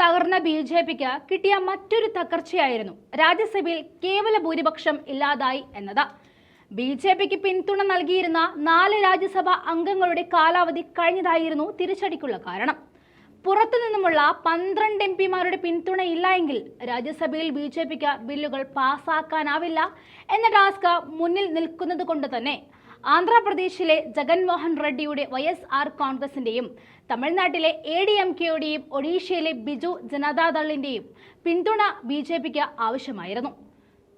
തകർന്ന B J പിക്ക് കിട്ടിയ മറ്റൊരു തകർച്ചയായിരുന്നു രാജ്യസഭയിൽ കേവല ഭൂരിപക്ഷം ഇല്ലാതായി എന്നത്. ബി ജെ പിക്ക് പിന്തുണ നൽകിയിരുന്ന നാല് രാജ്യസഭാ അംഗങ്ങളുടെ കാലാവധി കഴിഞ്ഞതായിരുന്നു തിരിച്ചടിക്കുള്ള കാരണം. പുറത്തുനിന്നുമുള്ള പന്ത്രണ്ട് എം പിമാരുടെ പിന്തുണയില്ല എങ്കിൽ രാജ്യസഭയിൽ ബി ജെ പിക്ക് ബില്ലുകൾ പാസ്സാക്കാനാവില്ല എന്ന ടാസ്ക് മുന്നിൽ നിൽക്കുന്നത് കൊണ്ട് തന്നെ ആന്ധ്രാപ്രദേശിലെ ജഗൻമോഹൻ റെഡ്ഡിയുടെ വൈ എസ് ആർ കോൺഗ്രസിന്റെയും തമിഴ്നാട്ടിലെ എ ഡി എം കെയുടെയും ഒഡീഷയിലെ ബിജു ജനതാദളിന്റെയും പിന്തുണ ബി ജെ പിക്ക് ആവശ്യമായിരുന്നു.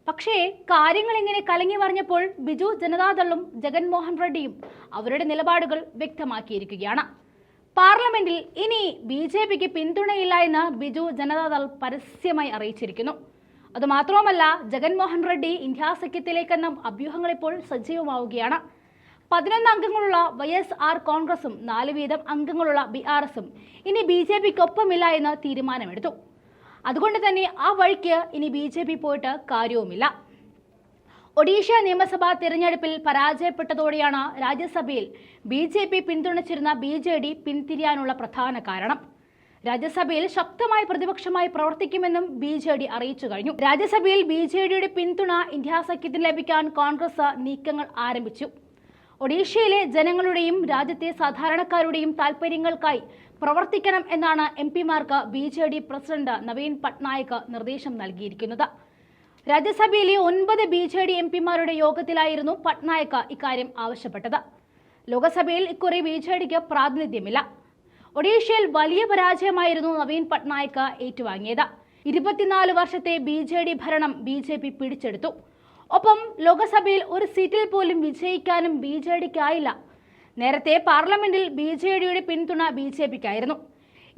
പക്ഷേ കാര്യങ്ങൾ ഇങ്ങനെ കലങ്ങി മറിഞ്ഞപ്പോൾ ബിജു ജനതാദളും ജഗൻമോഹൻ റെഡ്ഡിയും അവരുടെ നിലപാടുകൾ വ്യക്തമാക്കിയിരിക്കുകയാണ്. പാർലമെന്റിൽ ഇനി ബി ജെ പിക്ക് പിന്തുണയില്ല എന്ന് ബിജു ജനതാദൾ പരസ്യമായി അറിയിച്ചിരിക്കുന്നു. അതുമാത്രവുമല്ല ജഗൻമോഹൻ റെഡ്ഡി ഇന്ത്യ സഖ്യത്തിലേക്കെന്ന അഭ്യൂഹങ്ങൾ ഇപ്പോൾ സജീവമാവുകയാണ്. പതിനൊന്ന് അംഗങ്ങളുള്ള വൈ എസ് ആർ കോൺഗ്രസും നാല് വീതം അംഗങ്ങളുള്ള ബി ആർ എസും ഇനി ബി ജെ പിക്കൊപ്പമില്ല എന്ന് തീരുമാനമെടുത്തു. അതുകൊണ്ട് തന്നെ ആ വഴിക്ക് ഇനി ബി ജെ പി പോയിട്ട് കാര്യവുമില്ല. ഒഡീഷ നിയമസഭാ തിരഞ്ഞെടുപ്പിൽ പരാജയപ്പെട്ടതോടെയാണ് രാജ്യസഭയിൽ ബി ജെ പി പിന്തുണച്ചിരുന്ന ബി ജെ ഡി പിന്തിരിയാനുള്ള പ്രധാന കാരണം. രാജ്യസഭയിൽ ശക്തമായ പ്രതിപക്ഷമായി പ്രവർത്തിക്കുമെന്നും ബി ജെ ഡി അറിയിച്ചു കഴിഞ്ഞു. രാജ്യസഭയിൽ ബി ജെ ഡിയുടെ പിന്തുണ ഇന്ത്യ സഖ്യത്തിന് ലഭിക്കാൻ കോൺഗ്രസ് നീക്കങ്ങൾ ആരംഭിച്ചു. ഒഡീഷയിലെ ജനങ്ങളുടെയും രാജ്യത്തെ സാധാരണക്കാരുടെയും താൽപര്യങ്ങൾക്കായി പ്രവർത്തിക്കണം എന്നാണ് M പിമാർക്ക് B J D president Naveen Patnaik നിർദ്ദേശം നൽകിയിരിക്കുന്നത്. രാജ്യസഭയിലെ ഒൻപത് ബി ജെ ഡി എം പിമാരുടെ യോഗത്തിലായിരുന്നു പട്നായിക് ഇക്കാര്യം ആവശ്യപ്പെട്ടത്. ലോക്സഭയിൽ ഇക്കുറി ബി ജെ ഡിക്ക് പ്രാതിനിധ്യമില്ല. ഒഡീഷയിൽ വലിയ പരാജയമായിരുന്നു നവീൻ പട്നായിക് ഏറ്റുവാങ്ങിയത്. ഇരുപത്തിനാല് വർഷത്തെ ബി ജെ ഡി ഭരണം ബി ജെ പി പിടിച്ചെടുത്തു. ഒപ്പം ലോക്സഭയിൽ ഒരു സീറ്റിൽ പോലും വിജയിക്കാനും ബി ജെ ഡിക്കായില്ല. നേരത്തെ പാർലമെന്റിൽ ബി ജെ ഡിയുടെ പിന്തുണ ബി ജെ പിക്കായിരുന്നു.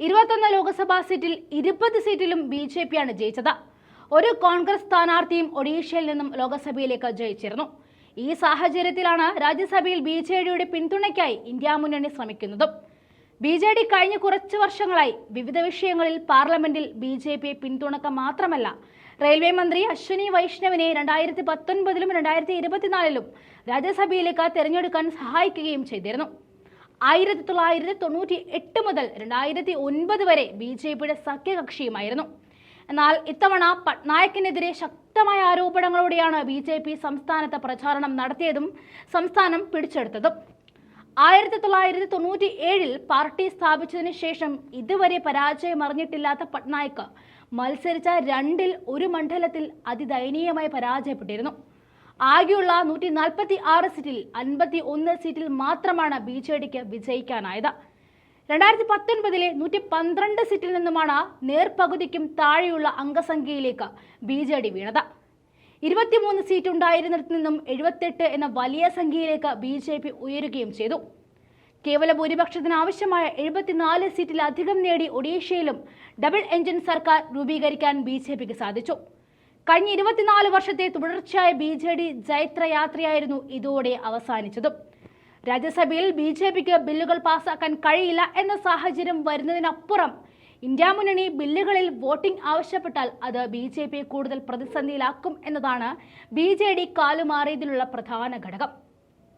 ഇരുപത്തൊന്ന് ലോക്സഭാ സീറ്റിൽ ഇരുപത് സീറ്റിലും ബി ജെ പിയാണ് ജയിച്ചത്. ഒരു കോൺഗ്രസ് സ്ഥാനാർത്ഥിയും ഒഡീഷയിൽ നിന്നും ലോക്സഭയിലേക്ക് ജയിച്ചിരുന്നു. ഈ സാഹചര്യത്തിലാണ് രാജ്യസഭയിൽ ബി ജെ ഡിയുടെ പിന്തുണയ്ക്കായി ഇന്ത്യ മുന്നണി ശ്രമിക്കുന്നതും. ബി ജെ ഡി കഴിഞ്ഞ കുറച്ച് വർഷങ്ങളായി വിവിധ വിഷയങ്ങളിൽ പാർലമെന്റിൽ ബി ജെ പിയെ പിന്തുണക്ക മാത്രമല്ല. റെയിൽവേ മന്ത്രി അശ്വനി വൈഷ്ണവിനെ രണ്ടായിരത്തി പത്തൊൻപതിലും രണ്ടായിരത്തി ഇരുപത്തിനാലിലും രാജ്യസഭയിലേക്ക് തിരഞ്ഞെടുക്കാൻ സഹായിക്കുകയും ചെയ്തിരുന്നു. ആയിരത്തി തൊള്ളായിരത്തി തൊണ്ണൂറ്റി എട്ട് മുതൽ രണ്ടായിരത്തി ഒൻപത് വരെ ബി ജെ പിയുടെ സഖ്യകക്ഷിയുമായിരുന്നു. എന്നാൽ ഇത്തവണ പട്നായക്കിനെതിരെ ശക്തമായ ആരോപണങ്ങളോടെയാണ് ബി ജെ പി സംസ്ഥാനത്ത് പ്രചാരണം നടത്തിയതും സംസ്ഥാനം പിടിച്ചെടുത്തതും. ആയിരത്തി തൊള്ളായിരത്തി തൊണ്ണൂറ്റി ഏഴിൽ പാർട്ടി സ്ഥാപിച്ചതിന് ശേഷം ഇതുവരെ പരാജയമറിഞ്ഞിട്ടില്ലാത്ത പട്നായിക് മത്സരിച്ച രണ്ടിൽ ഒരു മണ്ഡലത്തിൽ അതിദയനീയമായി പരാജയപ്പെട്ടിരുന്നു. ആകെയുള്ള നൂറ്റി നാൽപ്പത്തി ആറ് സീറ്റിൽ അൻപത്തി ഒന്ന് സീറ്റിൽ മാത്രമാണ് ബി ജെ ഡിക്ക് വിജയിക്കാനായത്. രണ്ടായിരത്തി പത്തൊൻപതിലെ നൂറ്റി പന്ത്രണ്ട് സീറ്റിൽ നിന്നുമാണ് നേർപകുതിക്കും താഴെയുള്ള അംഗസംഖ്യയിലേക്ക് ബി ജെ ഡി വീണത്. ഇരുപത്തിമൂന്ന് സീറ്റ് ഉണ്ടായിരുന്നിടത്തു നിന്നും എഴുപത്തെട്ട് എന്ന വലിയ സംഖ്യയിലേക്ക് ബി ജെ പി ഉയരുകയും ചെയ്തു. കേവല ഭൂരിപക്ഷത്തിന് ആവശ്യമായ എഴുപത്തിനാല് സീറ്റിലധികം നേടി ഒഡീഷയിലും ഡബിൾ എഞ്ചിൻ സർക്കാർ രൂപീകരിക്കാൻ ബി ജെ പിക്ക് സാധിച്ചു. കഴിഞ്ഞ ഇരുപത്തിനാല് വർഷത്തെ തുടർച്ചയായ ബി ജെ ഡി ജൈത്രയാത്രയായിരുന്നു ഇതോടെ അവസാനിച്ചതും. രാജ്യസഭയിൽ ബി ജെ പിക്ക് ബില്ലുകൾ പാസാക്കാൻ കഴിയില്ല എന്ന സാഹചര്യം വരുന്നതിനപ്പുറം ഇന്ത്യ മുന്നണി ബില്ലുകളിൽ വോട്ടിംഗ് ആവശ്യപ്പെട്ടാൽ അത് ബി ജെ കൂടുതൽ പ്രതിസന്ധിയിലാക്കും എന്നതാണ് ബി ജെ ഡി കാലുമാറിയതിലുള്ള പ്രധാന ഘടകം.